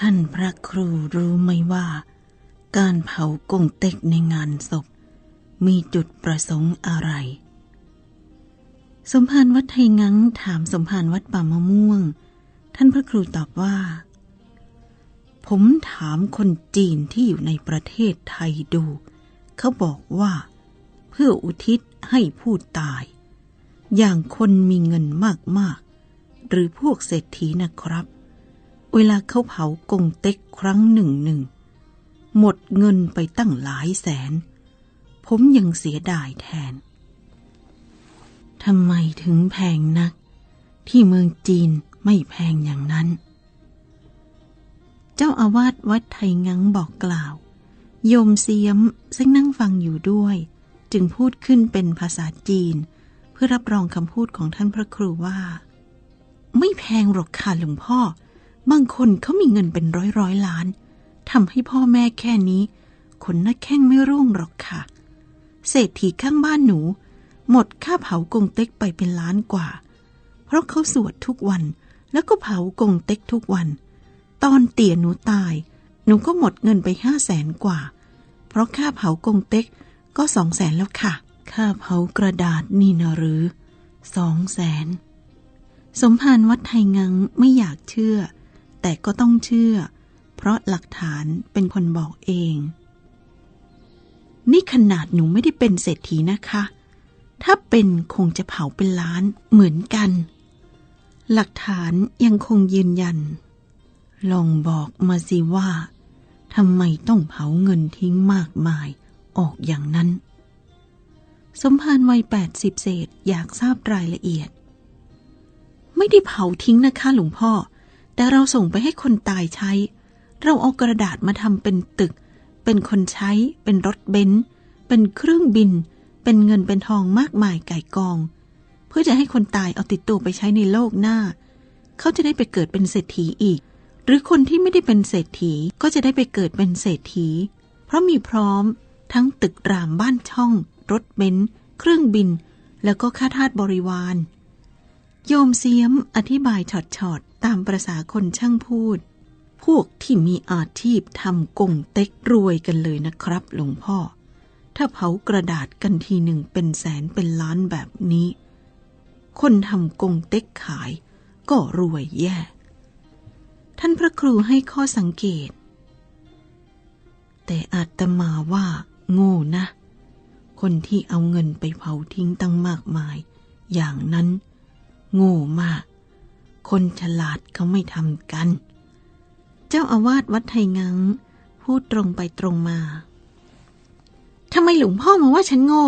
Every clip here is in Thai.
ท่านพระครูรู้ไหมว่า การเผากงเต็กในงานศพ มีจุดประสงค์อะไร สมภารวัดไทยงังถามสมภารวัดป่ามะม่วง ท่านพระครูตอบว่า ผมถามคนจีนที่อยู่ในประเทศไทยดู เขาบอกว่า เพื่ออุทิศให้ผู้ตาย อย่างคนมีเงินมากๆ หรือพวกเศรษฐีนะครับ เวลาเขาเผากงเต็กครั้งหนึ่งหนึ่ง หมดเงินไปตั้งหลายแสน ผมยังเสียดายแทน ทำไมถึงแพงนัก ที่เมืองจีนไม่แพงอย่างนั้น เจ้าอาวาสวัดไทยงังบอกกล่าว โยมเสียมซึ่งนั่งฟังอยู่ด้วย จึงพูดขึ้นเป็นภาษาจีน เพื่อรับรองคำพูดของท่านพระครูว่า ไม่แพงหรอกค่ะหลวงพ่อ บางคนเขามีเงินเป็นร้อยร้อยล้านทำให้พ่อแม่แค่นี้คนหน้าแข้งไม่ร่วงหรอกค่ะ เศรษฐีข้างบ้านหนู หมดค่าเผากงเต็กไปเป็นล้านกว่า เพราะเขาสวดทุกวันแล้วก็เผากงเต็กทุกวัน ตอนเตี่ยหนูตาย หนูก็หมดเงินไปห้าแสนกว่า เพราะค่าเผากงเต็กก็สองแสนแล้วค่ะ ค่าเผากระดาษนี่นะหรือสองแสนสมภารวัดไทยงังไม่อยากเชื่อ แต่ก็ต้องเชื่อ เพราะหลักฐานเป็นคนบอกเอง นี่ขนาดหนูไม่ได้เป็นเศรษฐีนะคะ ถ้าเป็นคงจะเผาเป็นล้านเหมือนกัน หลักฐานยังคงยืนยัน ลองบอกมาสิว่าทำไมต้องเผาเงินทิ้งมากมายออกอย่างนั้น สมภารวัยแปดสิบเศษอยากทราบรายละเอียด ไม่ได้เผาทิ้งนะคะหลวงพ่อ แต่เราส่งไปให้คนตายใช้ เราเอากระดาษมาทำเป็นตึก เป็นคนใช้ เป็นรถเบนซ์เป็นเครื่องบิน เป็นเงินเป็นทองมากมายไก่กอง เพื่อจะให้คนตายเอาติดตัวไปใช้ในโลกหน้า เขาจะได้ไปเกิดเป็นเศรษฐีอีก หรือคนที่ไม่ได้เป็นเศรษฐีก็จะได้ไปเกิดเป็นเศรษฐี เพราะมีพร้อม ทั้งตึกรามบ้านช่อง รถเบนซ์เครื่องบิน แล้วก็ข้าทาสบริวาร โยมเสียมอธิบายช็อต ตามประษาคนช่างพูด พวกที่มีอาชีพทำกงเต็กรวยกันเลยนะครับหลวงพ่อ ถ้าเผากระดาษกันทีหนึ่งเป็นแสนเป็นล้านแบบนี้ คนทำกงเต็กขายก็รวยแย่ ท่านพระครูให้ข้อสังเกต แต่อาตมาว่า โง่นะ คนที่เอาเงินไปเผาทิ้งตั้งมากมาย อย่างนั้น โง่มาก คนฉลาดเขาไม่ทำกัน เจ้าอาวาสวัดไทยงังพูดตรงไปตรงมาทำไมหลวงพ่อมาว่าฉันโง่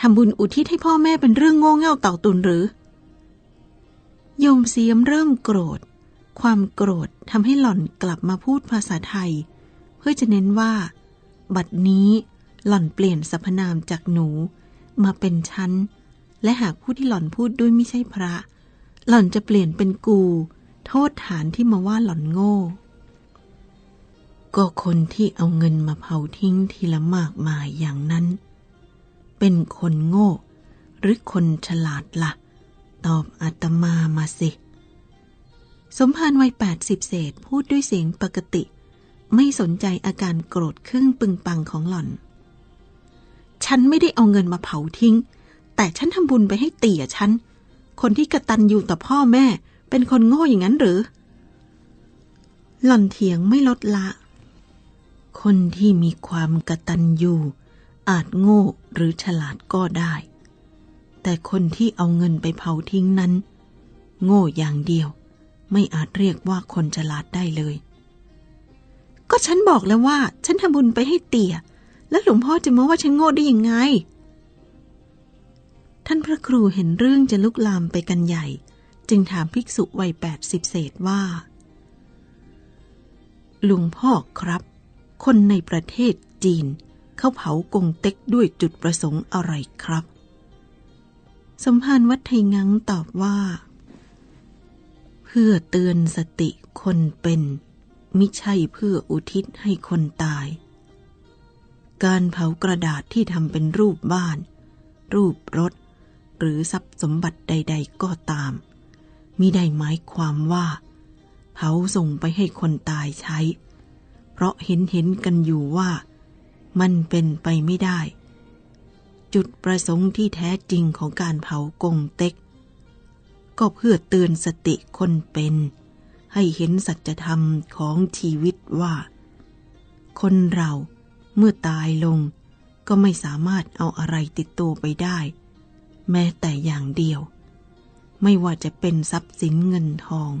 ทำบุญอุทิศให้พ่อแม่เป็นเรื่องโง่เง่าเต่าตุนหรือ โยมเสียมเริ่มโกรธ ความโกรธทำให้หล่อนกลับมาพูดภาษาไทย เพื่อจะเน้นว่า บัดนี้หล่อนเปลี่ยนสรรพนามจากหนู มาเป็นฉัน และหากผู้ที่หล่อนพูดด้วยไม่ใช่พระ หล่อนจะเปลี่ยนเป็นกู โทษฐานที่มาว่าหล่อนโง่ ก็คนที่เอาเงินมาเผาทิ้งทีละมากมายอย่างนั้น เป็นคนโง่ หรือคนฉลาดละ่ะ ตอบอาตมามาสิ สมภารวัยแปดสิบเศษพูดด้วยเสียงปกติ ไม่สนใจอาการโกรธครึ่งปึงปังของหล่อน ฉันไม่ได้เอาเงินมาเผาทิ้ง แต่ฉันทำบุญไปให้เตี่ยฉัน คนที่กระตันอยู่ต่อพ่อแม่ เป็นคนโง่อย่างนั้นหรือ หล่อนเถียงไม่ลดละ คนที่มีความกระตันอยู่อาจโง่หรือฉลาดก็ได้ แต่คนที่เอาเงินไปเผาทิ้งนั้น โง่อย่างเดียว ไม่อาจเรียกว่าคนฉลาดได้เลย ก็ฉันบอกแล้วว่า ฉันทำบุญไปให้เตี่ย แล้วหลวงพ่อจะมาว่าฉันโง่ได้ยังไง ท่านพระครูเห็นเรื่องจะลุกลามไปกันใหญ่ จึงถามภิกษุวัยแปดสิบเศษว่าลวงพ่อครับ คนในประเทศจีน เขาเผากงเต็กด้วยจุดประสงค์อะไรครับ สมภารวัดไทยงังตอบว่า เพื่อเตือนสติคนเป็นมิใช่เพื่ออุทิศให้คนตาย การเผากระดาษที่ทำเป็นรูปบ้าน รูปรถ หรือทรัพย์สมบัติใด ๆ ก็ตามมิได้หมายความว่าเผาส่งไปให้คนตายใช้ เพราะเห็นเห็นกันอยู่ว่า มันเป็นไปไม่ได้ จุดประสงค์ที่แท้จริงของการเผากงเต็ก ก็เพื่อเตือนสติคนเป็น ให้เห็นสัจธรรมของชีวิตว่า คนเราเมื่อตายลงก็ไม่สามารถเอาอะไรติดตัวไปได้ แม้แต่อย่างเดียว ไม่ว่าจะเป็นทรัพย์สินเงินทอง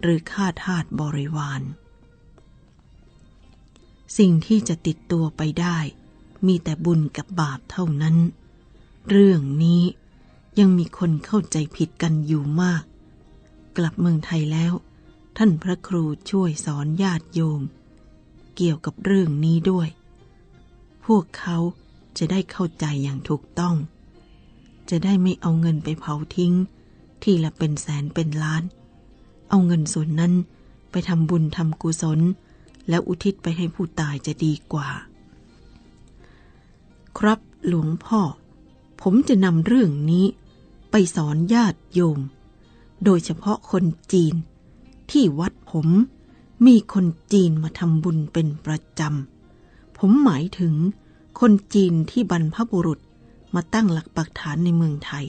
หรือค่าทาสบริวาร สิ่งที่จะติดตัวไปได้ มีแต่บุญกับบาปเท่านั้น เรื่องนี้ยังมีคนเข้าใจผิดกันอยู่มาก กลับเมืองไทยแล้ว ท่านพระครูช่วยสอนญาติโยม เกี่ยวกับเรื่องนี้ด้วย พวกเขาจะได้เข้าใจอย่างถูกต้อง จะได้ไม่เอาเงินไปเผาทิ้ง ที่ละเป็นแสนเป็นล้าน เอาเงินส่วนนั้นไปทำบุญทำกุศล แล้วอุทิศไปให้ผู้ตายจะดีกว่า ครับหลวงพ่อ ผมจะนำเรื่องนี้ไปสอนญาติโยม โดยเฉพาะคนจีน ที่วัดผมมีคนจีนมาทำบุญเป็นประจำ ผมหมายถึงคนจีนที่บรรพบุรุษ มาตั้งหลักปักฐานในเมืองไทย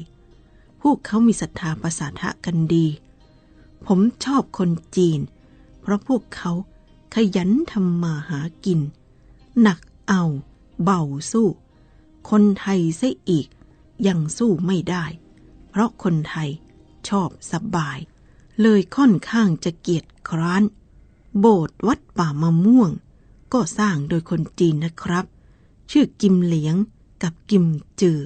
พวกเขามีศรัทธาประสาทะกันดี ผมชอบคนจีน เพราะพวกเขาขยันทำมาหากิน หนักเอา เบาสู้ คนไทยซะอีก ยังสู้ไม่ได้ เพราะคนไทยชอบสบาย เลยค่อนข้างจะเกียจคร้าน โบสถ์วัดป่ามะม่วง ก็สร้างโดยคนจีนนะครับ ชื่อกิมเหลียง กับกิมจือ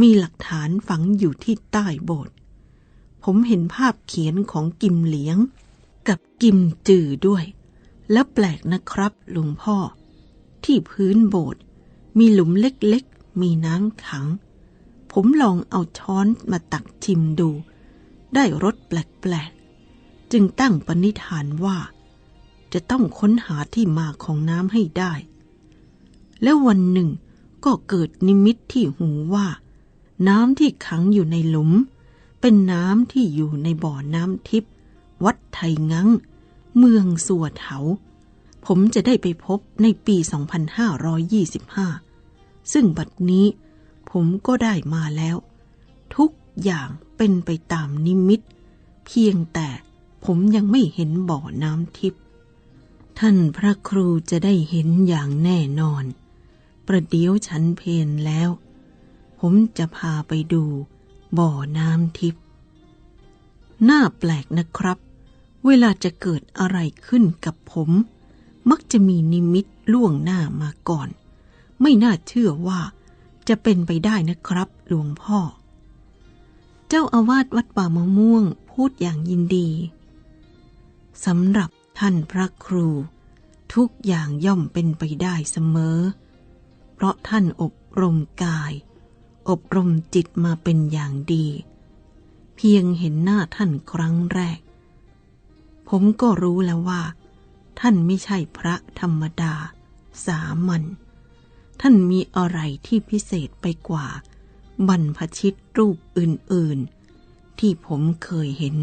มีหลักฐานฝังอยู่ที่ใต้โบสถ์ผมเห็นภาพเขียนของกิมเหลียง กับกิมจือด้วย แล้วแปลกนะครับหลวงพ่อ ที่พื้นโบสถ์มีหลุมเล็กๆ มีน้ำขัง ผมลองเอาช้อนมาตักชิมดู ได้รสแปลกๆ จึงตั้งปณิธานว่า จะต้องค้นหาที่มาของน้ำให้ได้ แล้ววันหนึ่ง ก็เกิดนิมิตที่หูว่า น้ำที่ขังอยู่ในหลุม เป็นน้ำที่อยู่ในบ่อน้ำทิพย์วัดไทยงังเมืองสัวเถา ผมจะได้ไปพบในปี 2525 ซึ่งบัดนี้ผมก็ได้มาแล้ว ทุกอย่างเป็นไปตามนิมิต เพียงแต่ผมยังไม่เห็นบ่อน้ำทิพย์ท่านพระครูจะได้เห็นอย่างแน่นอน ประเดี๋ยวฉันเพนแล้ว ผมจะพาไปดูบ่อน้ำทิพย์น่าแปลกนะครับ เวลาจะเกิดอะไรขึ้นกับผม มักจะมีนิมิตล่วงหน้ามาก่อน ไม่น่าเชื่อว่าจะเป็นไปได้นะครับหลวงพ่อ เจ้าอาวาสวัดป่ามะม่วงพูดอย่างยินดีสำหรับท่านพระครู ทุกอย่างย่อมเป็นไปได้เสมอ เพราะท่านอบรมกาย อบรมจิตมาเป็นอย่างดี เพียงเห็นหน้าท่านครั้งแรก ผมก็รู้แล้วว่า ท่านไม่ใช่พระธรรมดา สามัญท่านมีอะไรที่พิเศษไปกว่า บรรพชิตรูปอื่น ๆ ที่ผมเคยเห็น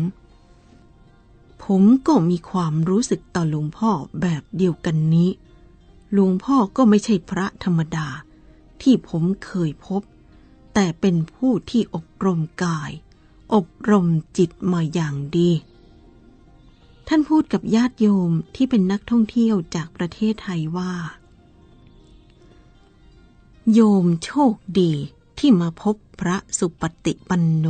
ผมก็มีความรู้สึกต่อหลวงพ่อแบบเดียวกันนี้ หลวงพ่อก็ไม่ใช่พระธรรมดา ที่ผมเคยพบ แต่เป็นผู้ที่อบรมกาย อบรมจิตมาอย่างดี ท่านพูดกับญาติโยมที่เป็นนักท่องเที่ยวจากประเทศไทยว่า โยมโชคดีที่มาพบพระสุปฏิปันโน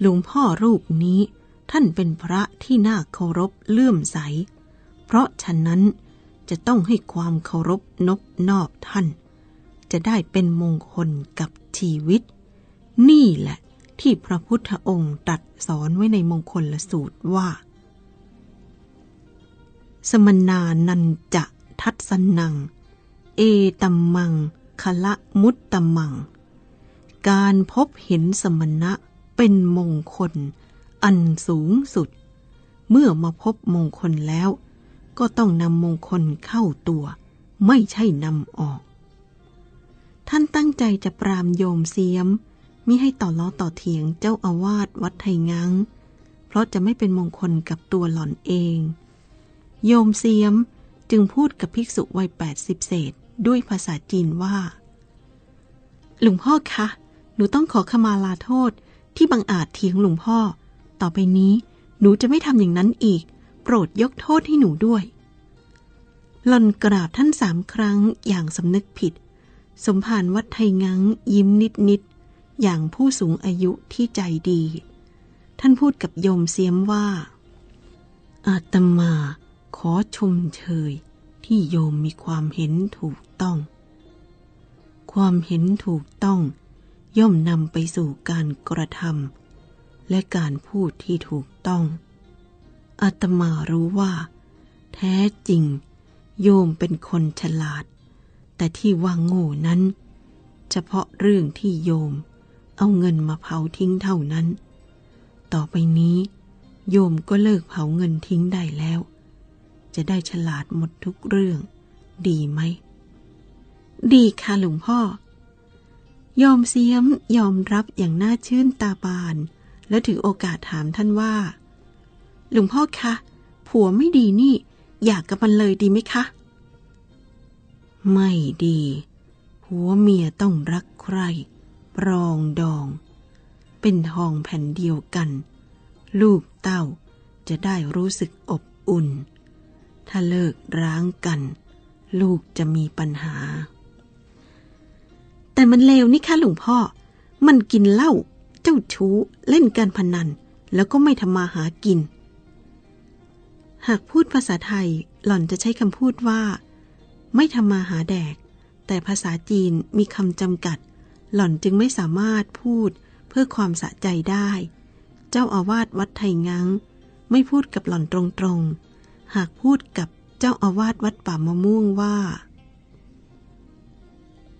หลวงพ่อรูปนี้ท่านเป็นพระที่น่าเคารพเลื่อมใส เพราะฉะนั้น จะต้องให้ความเคารพนบนอบท่าน จะได้เป็นมงคลกับชีวิต นี่แหละที่พระพุทธองค์ตรัสสอนไว้ในมงคลละสูตรว่า สมนานันจะทัศนัง เอตัมมังคละมุตตมัง การพบเห็นสมณะเป็นมงคล อันสูงสุด เมื่อมาพบมงคลแล้ว ก็ต้องนำมงคลเข้าตัว ไม่ใช่นำออก ท่านตั้งใจจะปรามโยมเสียมมิให้ต่อล้อต่อเถียงเจ้าอาวาสวัดไทยงังเพราะจะไม่เป็นมงคลกับตัวหล่อนเอง โยมเสียมจึงพูดกับภิกษุวัยแปดสิบเศษด้วยภาษาจีนว่า หลวงพ่อคะ หนูต้องขอขมาลาโทษที่บังอาจเถียงหลวงพ่อ ต่อไปนี้หนูจะไม่ทำอย่างนั้นอีก ปรดยกโทษให้หนูด้วยหล่อนกราบท่านสามครั้งอย่างสำนึกผิด สมภารวัดไทยงังยิ้มนิดนิดๆอย่างผู้สูงอายุที่ใจดี ท่านพูดกับโยมเสียมว่า อาตมาขอชมเชยที่โยมมีความเห็นถูกต้อง ความเห็นถูกต้อง ย่อมนำไปสู่การกระทำและการพูดที่ถูกต้อง อาตมารู้ว่า แท้จริง โยมเป็นคนฉลาด แต่ที่ว่าโง่นั้น เฉพาะเรื่องที่โยม เอาเงินมาเผาทิ้งเท่านั้น ต่อไปนี้ โยมก็เลิกเผาเงินทิ้งได้แล้ว จะได้ฉลาดหมดทุกเรื่อง ดีไหม ดีค่ะหลวงพ่อยอมเสียมยอมรับอย่างน่าชื่นตาบาน และถือโอกาสถามท่านว่า หลวงพ่อคะ ผัวไม่ดีนี่ อยากกับมันเลยดีไหมคะ ไม่ดี ผัวเมียต้องรักใครปรองดอง เป็นทองแผ่นเดียวกัน ลูกเต้าจะได้รู้สึกอบอุ่น ถ้าเลิกร้างกัน ลูกจะมีปัญหา แต่มันเลวนี่คะหลวงพ่อ มันกินเหล้าเจ้าชู้เล่นการพนัน แล้วก็ไม่ทำมาหากิน หากพูดภาษาไทยหล่อนจะใช้คำพูดว่า ไม่ทำมาหาแดก แต่ภาษาจีนมีคำจำกัด หล่อนจึงไม่สามารถพูดเพื่อความสะใจได้ เจ้าอาวาสวัดไทยงังไม่พูดกับหล่อนตรงๆ หากพูดกับเจ้าอาวาสวัดป่ามะม่วงว่า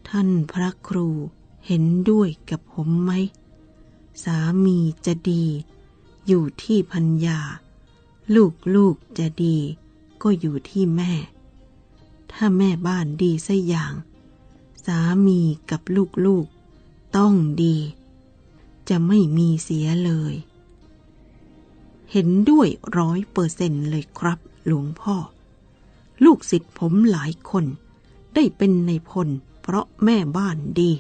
ท่านพระครูเห็นด้วยกับผมไหม สามีจะดี อยู่ที่พัญญา ลูกลูกจะดีก็อยู่ที่แม่ ถ้าแม่บ้านดีสัอย่าง สามีกับลูกลูกต้องดี จะไม่มีเสียเลย เห็นด้วยร้อยเปอร์เซนต์เลยครับ หลวงพ่อ ลูกศิษย์ผมหลายคน ได้เป็นในพล เพราะแม่บ้านดี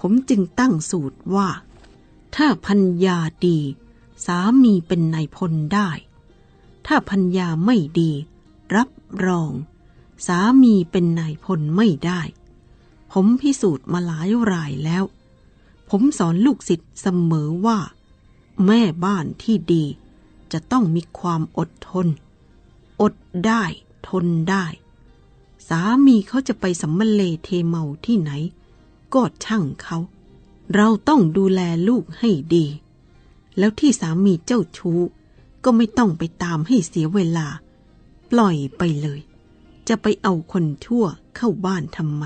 ผมจึงตั้งสูตรว่า ถ้าพัญญาดี สามีเป็นในพลได้ ถ้าพัญญาไม่ดี รับรอง สามีเป็นนายพลไม่ได้ ผมพิสูจน์มาหลายรายแล้ว ผมสอนลูกศิษย์เสมอว่า แม่บ้านที่ดี จะต้องมีความอดทน อดได้ทนได้ สามีเขาจะไปสัมมเลเทเมาที่ไหน ก็ช่างเขา เราต้องดูแลลูกให้ดี แล้วที่สามีเจ้าชู้ ก็ไม่ต้องไปตามให้เสียเวลา ปล่อยไปเลย จะไปเอาคนชั่วเข้าบ้านทำไม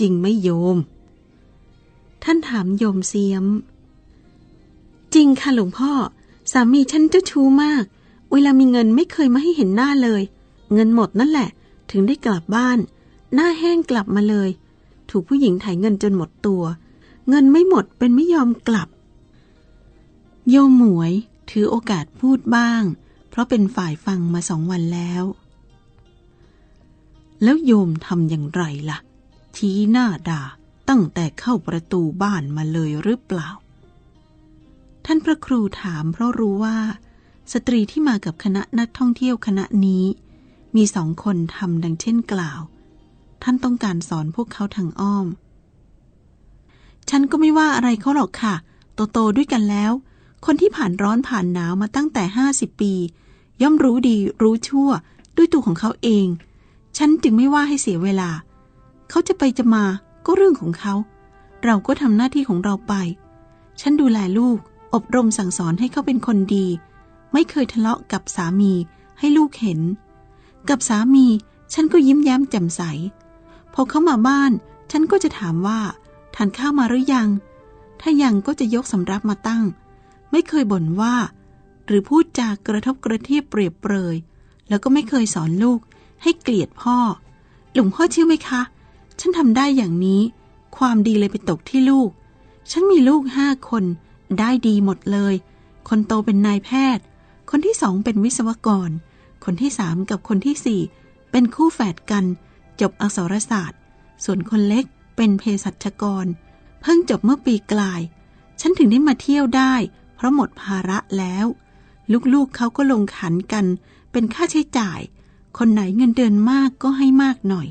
จริงไหมโยม ท่านถามโยมเสียม จริงค่ะหลวงพ่อ สามีฉันเจ้าชู้มาก เวลามีเงินไม่เคยมาให้เห็นหน้าเลย เงินหมดนั่นแหละ ถึงได้กลับบ้าน หน้าแห้งกลับมาเลย ถูกผู้หญิงไถเงินจนหมดตัว เงินไม่หมดเป็นไม่ยอมกลับโยมหมวย ถือโอกาสพูดบ้าง เพราะเป็นฝ่ายฟังมาสองวันแล้ว แล้วโยมทำอย่างไรล่ะ ชี้หน้าด่าตั้งแต่เข้าประตูบ้านมาเลยหรือเปล่า ท่านพระครูถามเพราะรู้ว่า สตรีที่มากับคณะนักท่องเที่ยวคณะนี้ มีสองคนทำดังเช่นกล่าว ท่านต้องการสอนพวกเขาทางอ้อม ฉันก็ไม่ว่าอะไรเขาหรอกค่ะ โตโตด้วยกันแล้ว คนที่ผ่านร้อนผ่านหนาวมาตั้งแต่ห้าสิบปี ย่อมรู้ดีรู้ชั่วด้วยตัวของเขาเอง ฉันจึงไม่ว่าให้เสียเวลา เขาจะไปจะมาก็เรื่องของเขา เราก็ทำหน้าที่ของเราไป ฉันดูแลลูก อบรมสั่งสอนให้เขาเป็นคนดี ไม่เคยทะเลาะกับสามีให้ลูกเห็น กับสามีฉันก็ยิ้มแย้มแจ่มใส พอเขามาบ้าน ฉันก็จะถามว่า ทานข้าวมาหรือยัง ถ้ายังก็จะยกสำรับมาตั้ง ไม่เคยบ่นว่า หรือพูดจากระทบกระเทียบเปรียบเปรย แล้วก็ไม่เคยสอนลูกให้เกลียดพ่อ หลวงพ่อเชื่อไหมคะ ฉันทำได้อย่างนี้ ความดีเลยไปตกที่ลูก ฉันมีลูกห้าคน ได้ดีหมดเลย คนโตเป็นนายแพทย์ คนที่สองเป็นวิศวกร คนที่สามกับคนที่สี่เป็นคู่แฝดกัน จบอักษรศาสตร์ ส่วนคนเล็กเป็นเภสัชกร เพิ่งจบเมื่อปีกลาย ฉันถึงได้มาเที่ยวได้ เพราะหมดภาระแล้ว ลูกๆเขาก็ลงขันกัน เป็นค่าใช้จ่าย คนไหนเงินเดือนมากก็ให้มากหน่อย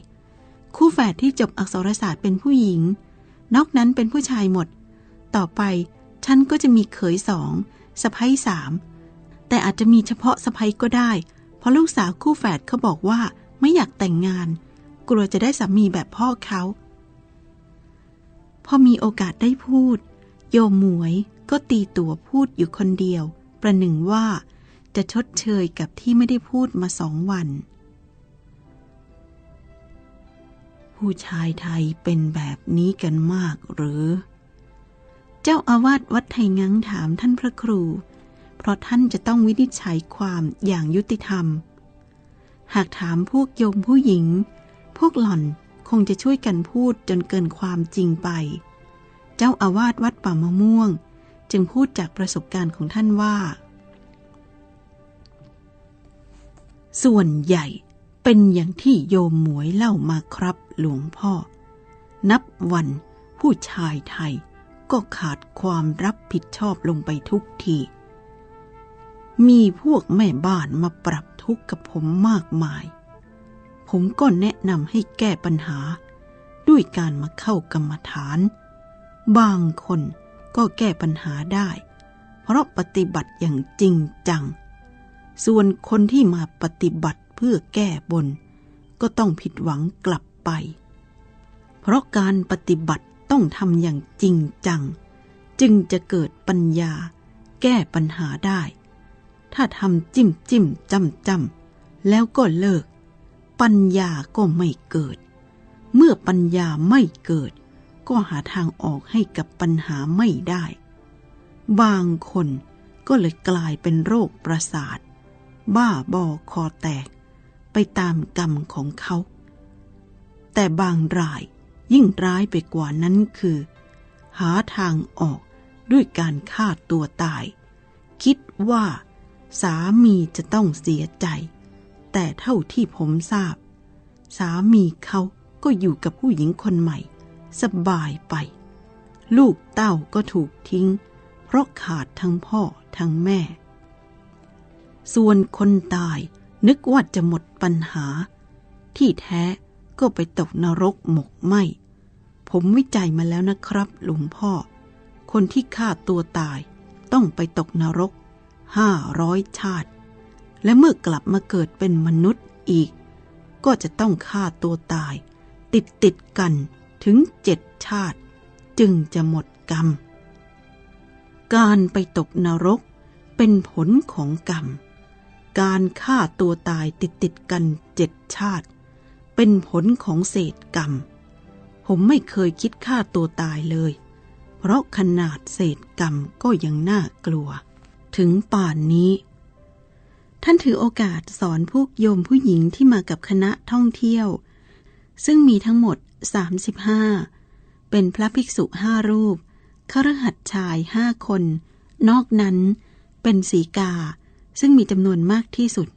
คู่แฝดที่จบอักษรศาสตร์เป็นผู้หญิง นอกนั้นเป็นผู้ชายหมด ต่อไปฉันก็จะมีเขยสองสะพ้ยสามแต่อาจจะมีเฉพาะสะพ้ยก็ได้ เพราะลูกสาวคู่แฝดเขาบอกว่าไม่อยากแต่งงาน กลัวจะได้สามีแบบพ่อเขา พอมีโอกาสได้พูด โยมหมวยก็ตีตัวพูดอยู่คนเดียว ประหนึ่งว่าจะชดเชยกับที่ไม่ได้พูดมาสองวัน ผู้ชายไทยเป็นแบบนี้กันมากหรือ เจ้าอาวาสวัดไทยงังถามท่านพระครู เพราะท่านจะต้องวินิจฉัยความอย่างยุติธรรม หากถามพวกโยมผู้หญิง พวกหล่อนคงจะช่วยกันพูดจนเกินความจริงไป เจ้าอาวาสวัดป่ามะม่วง จึงพูดจากประสบการณ์ของท่านว่า ส่วนใหญ่เป็นอย่างที่โยมหมวยเล่ามาครับหลวงพ่อ นับวันผู้ชายไทยก็ขาดความรับผิดชอบลงไปทุกที มีพวกแม่บ้านมาปรับทุกข์กับผมมากมาย ผมก็แนะนำให้แก้ปัญหา ด้วยการมาเข้ากรรมฐาน บางคนก็แก้ปัญหาได้ เพราะปฏิบัติอย่างจริงจัง ส่วนคนที่มาปฏิบัติเพื่อแก้บน ก็ต้องผิดหวังกลับไป เพราะการปฏิบัติต้องทำอย่างจริงจัง จึงจะเกิดปัญญา แก้ปัญหาได้ ถ้าทำจิ้มจิ้มจำจำแล้วก็เลิก ปัญญาก็ไม่เกิด เมื่อปัญญาไม่เกิด ก็หาทางออกให้กับปัญหาไม่ได้ บางคนก็เลยกลายเป็นโรคประสาท บ้าบอคอแตก ไปตามกรรมของเขา แต่บางรายยิ่งร้ายไปกว่านั้นคือ หาทางออกด้วยการฆ่าตัวตาย คิดว่าสามีจะต้องเสียใจ แต่เท่าที่ผมทราบ สามีเขาก็อยู่กับผู้หญิงคนใหม่ สบายไป ลูกเต้าก็ถูกทิ้ง เพราะขาดทั้งพ่อทั้งแม่ ส่วนคนตายนึกว่าจะหมดปัญหา ที่แท้ก็ไปตกนรกหมกไหมผมวิจัยมาแล้วนะครับ หลวงพ่อ คนที่ฆ่าตัวตายต้องไปตกนรกห้าร้อยชาติ และเมื่อกลับมาเกิดเป็นมนุษย์อีก ก็จะต้องฆ่าตัวตาย ติดติดกัน ถึงเจ็ดชาติ จึงจะหมดกรรม การไปตกนรกเป็นผลของกรรม การฆ่าตัวตายติดติดกันเจ็ดชาติ เป็นผลของเศษกรรม ผมไม่เคยคิดฆ่าตัวตายเลย เพราะขนาดเศษกรรมก็ยังน่ากลัว ถึงป่านนี้ ท่านถือโอกาสสอนพวกโยมผู้หญิงที่มากับคณะท่องเที่ยว ซึ่งมีทั้งหมด 35 เป็นพระภิกษุห้ารูปครหัสชายห้าคน นอกนั้นเป็นสีกา ซึ่งมีจำนวนมากที่สุด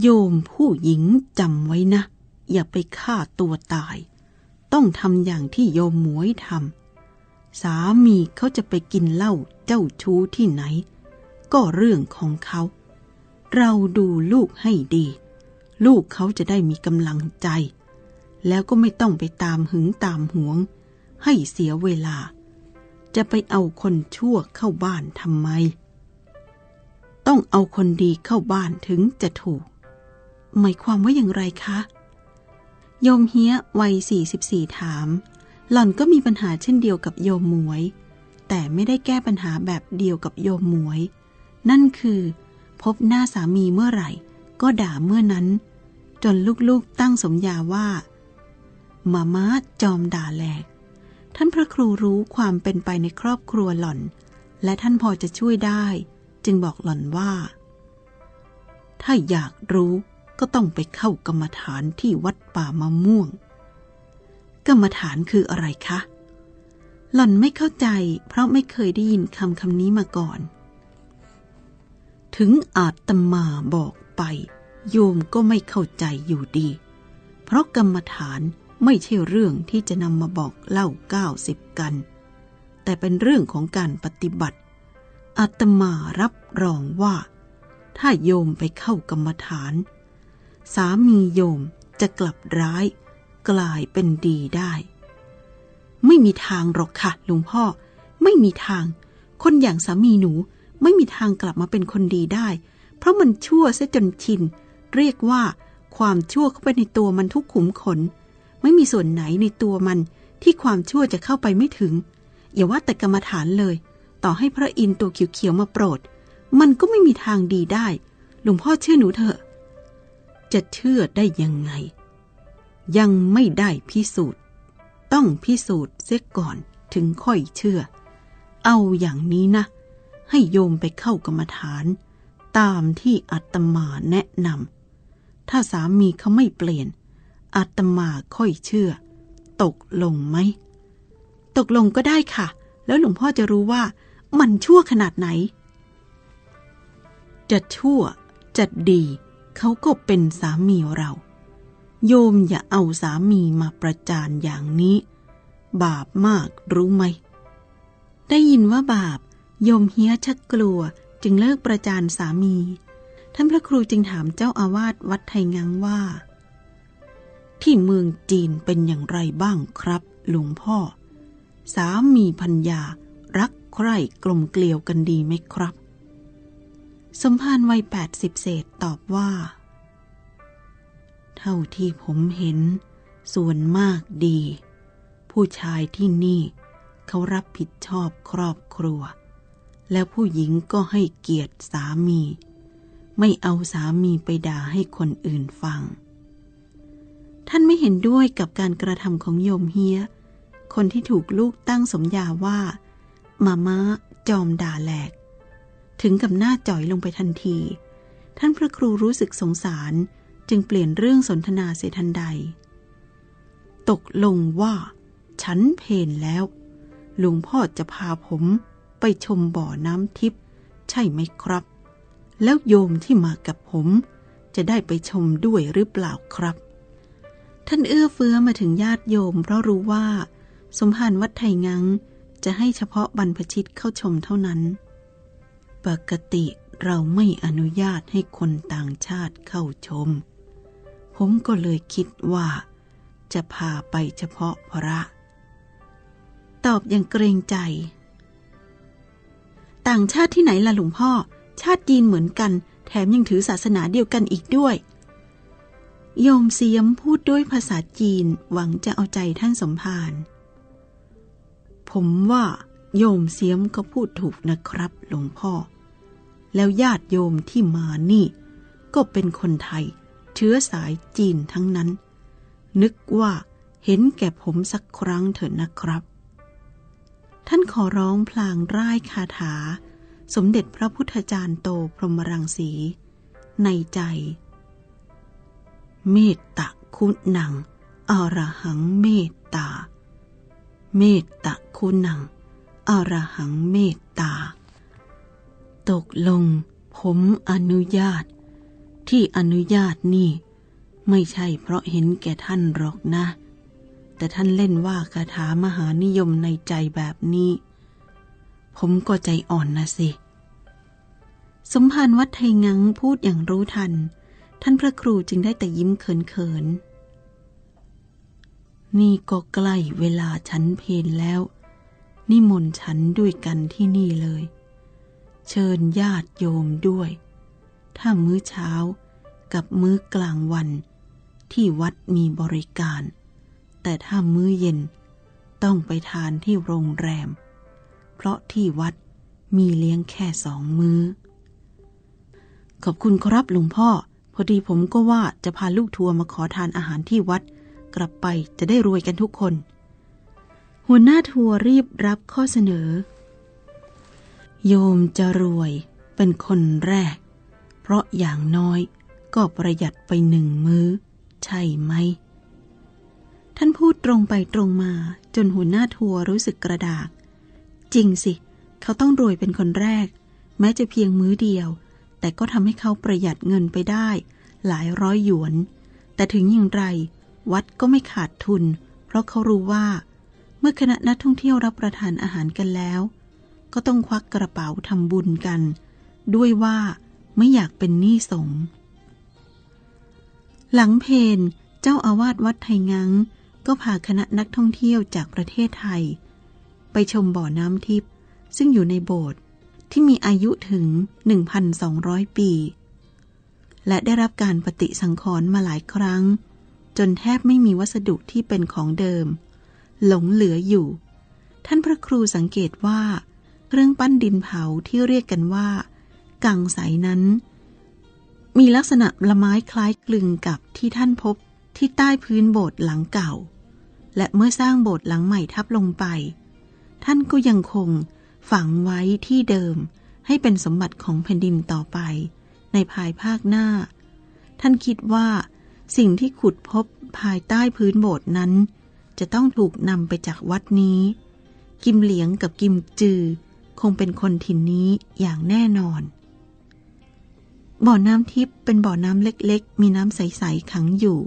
โยมผู้หญิงจำไว้นะ อย่าไปฆ่าตัวตาย ต้องทำอย่างที่โยมหมวยทำสามีเขาจะไปกินเหล้าเจ้าชู้ที่ไหน ก็เรื่องของเขา เราดูลูกให้ดี ลูกเขาจะได้มีกำลังใจ แล้วก็ไม่ต้องไปตามหึงตามหวง ให้เสียเวลา จะไปเอาคนชั่วเข้าบ้านทำไม ต้องเอาคนดีเข้าบ้านถึงจะถูก หมายความว่าอย่างไรคะโยมเฮียวัย 44 ถาม หล่อนก็มีปัญหาเช่นเดียวกับโยมหมวย แต่ไม่ได้แก้ปัญหาแบบเดียวกับโยมหมวย นั่นคือ พบหน้าสามีเมื่อไหร่ ก็ด่าเมื่อนั้น จนลูกๆตั้งสมญาว่า มาม่าจอมด่าแหลก ท่านพระครูรู้ความเป็นไปในครอบครัวหล่อน และท่านพอจะช่วยได้ จึงบอกหล่อนว่า ถ้าอยากรู้ก็ต้องไปเข้ากรรมฐานที่วัดป่ามะม่วง กรรมฐานคืออะไรคะ หล่อนไม่เข้าใจ เพราะไม่เคยได้ยินคำคำนี้มาก่อน ถึงอาตมาบอกไป โยมก็ไม่เข้าใจอยู่ดี เพราะกรรมฐาน ไม่ใช่เรื่องที่จะนำมาบอกเล่าเก้าสิบกัน แต่เป็นเรื่องของการปฏิบัติอาตมารับรองว่า ถ้าโยมไปเข้ากรรมฐาน สามีโยมจะกลับร้าย กลายเป็นดีได้ ไม่มีทางหรอกค่ะหลวงพ่อ ไม่มีทาง คนอย่างสามีหนูไม่มีทางกลับมาเป็นคนดีได้ เพราะมันชั่วซะจนชิน เรียกว่าความชั่วเข้าไปในตัวมันทุกขุมขน ไม่มีส่วนไหนในตัวมันที่ความชั่วจะเข้าไปไม่ถึง อย่าว่าแต่กรรมฐานเลย ต่อให้พระอินทร์ตัวเขียวๆมาโปรด มันก็ไม่มีทางดีได้ หลวงพ่อเชื่อหนูเถอะ จะเชื่อได้ยังไง ยังไม่ได้พิสูจน์ ต้องพิสูจน์เสียก่อนถึงค่อยเชื่อ เอาอย่างนี้นะ ให้โยมไปเข้ากรรมฐาน ตามที่อาตมาแนะนำถ้าสามีเขาไม่เปลี่ยน อาตมาค่อยเชื่อ ตกลงไหม ตกลงก็ได้ค่ะ แล้วหลวงพ่อจะรู้ว่ามันชั่วขนาดไหน จะชั่วจะดีเขาก็เป็นสามีเรา โยมอย่าเอาสามีมาประจานอย่างนี้ บาปมากรู้ไหม ได้ยินว่าบาป โยมเฮียชักกลัวจึงเลิกประจานสามี ท่านพระครูจึงถามเจ้าอาวาสวัดไทยงังว่า ที่เมืองจีนเป็นอย่างไรบ้างครับ หลวงพ่อ สามีพัญญารักใคร่กลมเกลียวกันดีไหมครับ สมภารวัยแปดสิบเศษตอบว่า เท่าที่ผมเห็น ส่วนมากดี ผู้ชายที่นี่ เขารับผิดชอบครอบครัว แล้วผู้หญิงก็ให้เกียรติสามี ไม่เอาสามีไปด่าให้คนอื่นฟัง ท่านไม่เห็นด้วยกับการกระทำของโยมเฮีย คนที่ถูกลูกตั้งสมญาว่า มาม้าจอมด่าแหลก ถึงกับหน้าจ่อยลงไปทันที ท่านพระครูรู้สึกสงสารจึงเปลี่ยนเรื่องสนทนาเสียทันใด ตกลงว่า ฉันเพนแล้วหลวงพ่อจะพาผมไปชมบ่อน้ำทิพย์ใช่ไหมครับ แล้วโยมที่มากับผม จะได้ไปชมด้วยหรือเปล่าครับ ท่านเอื้อเฟื้อมาถึงญาติโยม เพราะรู้ว่า สมภารวัดไทยงังจะให้เฉพาะบรรพชิตเข้าชมเท่านั้น ปกติเราไม่อนุญาตให้คนต่างชาติเข้าชม ผมก็เลยคิดว่า จะพาไปเฉพาะพระ ตอบอย่างเกรงใจ ต่างชาติที่ไหนล่ะหลวงพ่อ ชาติจีนเหมือนกัน แถมยังถือศาสนาเดียวกันอีกด้วย โยมเสียมพูดด้วยภาษาจีนหวังจะเอาใจท่านสมภาร ผมว่าโยมเสียมก็พูดถูกนะครับหลวงพ่อ แล้วญาติโยมที่มานี่ ก็เป็นคนไทย เชื้อสายจีนทั้งนั้น นึกว่าเห็นแก่ผมสักครั้งเถอะนะครับ ท่านขอร้องพลางร่ายคาถา สมเด็จพระพุทธจารย์โตพรหมรังสี ในใจ เมตตาคุณัง อรหังเมตตา เมตตาคุณัง อรหังเมตตา ตกลง ผมอนุญาต ที่อนุญาตนี่ ไม่ใช่เพราะเห็นแก่ท่านหรอกนะ แต่ท่านเล่นว่าคาถามหานิยมในใจแบบนี้ ผมก็ใจอ่อนนะสิ สมภารวัดไทยงังพูดอย่างรู้ทัน ท่านพระครูจึงได้แต่ยิ้มเขินๆ นี่ก็ใกล้เวลาฉันเพลแล้ว นิมนต์ฉันด้วยกันที่นี่เลย เชิญญาติโยมด้วย ถ้ามื้อเช้ากับมื้อกลางวัน ที่วัดมีบริการ แต่ถ้ามื้อเย็นต้องไปทานที่โรงแรม เพราะที่วัดมีเลี้ยงแค่สองมือ้อ ขอบคุณครับหลวงพ่อ พอดีผมก็ว่าจะพาลูกทัวร์มาขอทานอาหารที่วัด กลับไปจะได้รวยกันทุกคน หัวหน้าทัวร์รีบรับข้อเสนอ โยมจะรวยเป็นคนแรก เพราะอย่างน้อยก็ประหยัดไปหนึ่งมื้อ ใช่ไหม ท่านพูดตรงไปตรงมา จนหัวหน้าทัวร์รู้สึกกระดาก จริงสิ เขาต้องรวยเป็นคนแรก แม้จะเพียงมื้อเดียว แต่ก็ทำให้เขาประหยัดเงินไปได้ หลายร้อยหยวน แต่ถึงอย่างไร วัดก็ไม่ขาดทุน เพราะเขารู้ว่า เมื่อคณะนักท่องเที่ยวรับประทานอาหารกันแล้ว ก็ต้องควักกระเป๋าทำบุญกัน ด้วยว่าไม่อยากเป็นหนี้สงหลังเพนเจ้าอาวาสวัดไทยงังก็พาคณะนักท่องเที่ยวจากประเทศไทย ไปชมบ่อน้ำทิพย์ซึ่งอยู่ในโบสถ์ ที่มีอายุถึง 1,200 ปี และได้รับการปฏิสังขรณ์มาหลายครั้ง จนแทบไม่มีวัสดุที่เป็นของเดิม หลงเหลืออยู่ ท่านพระครูสังเกตว่า เครื่องปั้นดินเผาที่เรียกกันว่า กังใสนั้น มีลักษณะละไม้คล้ายกลึงกับที่ท่านพบที่ใต้พื้นโบสถ์หลังเก่า และเมื่อสร้างโบสถ์หลังใหม่ทับลงไป ท่านก็ยังคง ฝังไว้ที่เดิมให้เป็นสมบัติของแผ่นดินต่อไป ในภายภาคหน้า ท่านคิดว่า สิ่งที่ขุดพบภายใต้พื้นโบสถ์นั้น จะต้องถูกนำไปจากวัดนี้ กิมเหลียงกับกิมจือ คงเป็นคนถิ่นนี้อย่างแน่นอน บ่อน้ำทิพย์เป็นบ่อน้ำเล็กๆ มีน้ำใสๆขังอยู่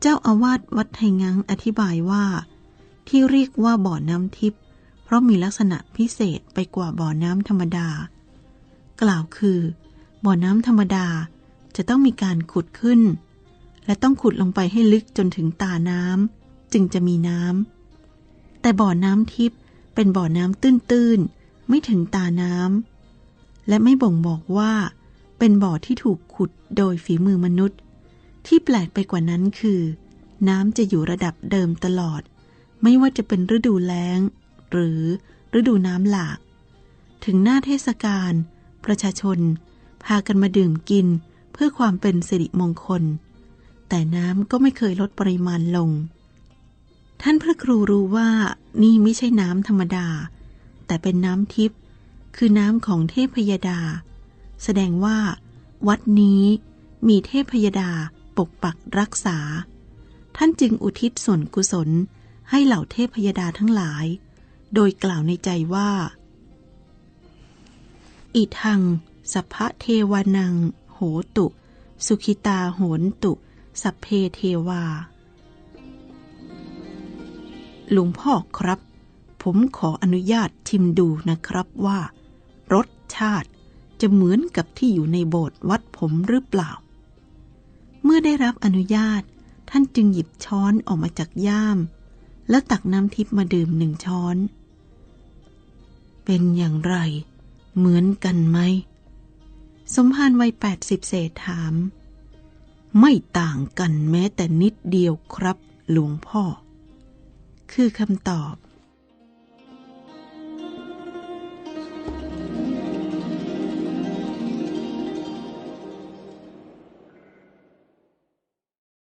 เจ้าอาวาสวัดไทยงังอธิบายว่า ที่เรียกว่าบ่อน้ำทิพย์เพ ราะมีลักษณะพิเศษไปกว่าบ่อน้ำธรรมดา กล่าวคือ บ่อน้ำธรรมดาจะต้องมีการขุดขึ้น และต้องขุดลงไปให้ลึกจนถึงตาน้ำจึงจะมีน้ำแต่บ่อน้ำทิพย์เป็นบ่อน้ำตื้นๆ ไม่ถึงตาน้ำและไม่บ่งบอกว่า เป็นบ่อที่ถูกขุดโดยฝีมือมนุษย์ ที่แปลกไปกว่านั้นคือ น้ำจะอยู่ระดับเดิมตลอด ไม่ว่าจะเป็นฤดูแล้ง หรือฤดูน้ำหลาก ถึงหน้าเทศกาลประชาชน พากันมาดื่มกินเพื่อความเป็นสิริมงคล แต่น้ำก็ไม่เคยลดปริมาณลง ท่านพระครูรู้ว่านี่ไม่ใช่น้ำธรรมดา แต่เป็นน้ำทิพย์คือน้ำของเทพยดา แสดงว่า วัดนี้มีเทพยดาปกปักรักษา ท่านจึงอุทิศส่วนกุศลให้เหล่าเทพยดาทั้งหลาย โดยกล่าวในใจว่า อิทัง สัพพะเทวานัง โหตุ สุขิตาโหนตุ สัพเพเทวา หลวงพ่อครับ ผมขออนุญาตชิมดูนะครับว่า รสชาติจะเหมือนกับที่อยู่ในโบสถ์วัดผมหรือเปล่า เมื่อได้รับอนุญาตท่านจึงหยิบช้อนออกมาจากย่าม แล้วตักน้ำทิพมาดื่มหนึ่งช้อน เป็นอย่างไร เหมือนกันไหม สมภารวัยแปดสิบเศษถาม ไม่ต่างกันแม้แต่นิดเดียวครับ หลวงพ่อ คือคำตอบ